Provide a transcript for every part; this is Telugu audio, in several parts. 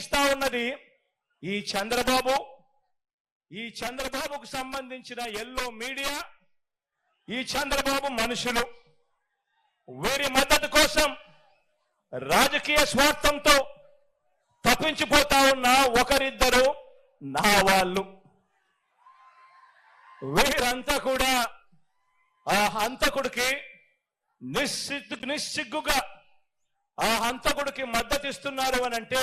ఇస్తా ఉన్నది ఈ చంద్రబాబు. ఈ చంద్రబాబుకు సంబంధించిన ఎల్లో మీడియా ఈ చంద్రబాబు మనుషులు. వీరి మద్దతు కోసం రాజకీయ స్వార్థంతో తప్పించిపోతా ఉన్న ఒకరిద్దరు నా వాళ్ళు. వీరంతా కూడా ఆ హంతకుడికి నిస్సిగ్గు నిస్సిగ్గుగా ఆ హంతకుడికి మద్దతు ఇస్తున్నారు అని అంటే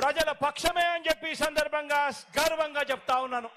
ప్రజల పక్షమే అని చెప్పి ఈ సందర్భంగా గర్వంగా చెప్తా ఉన్నాను.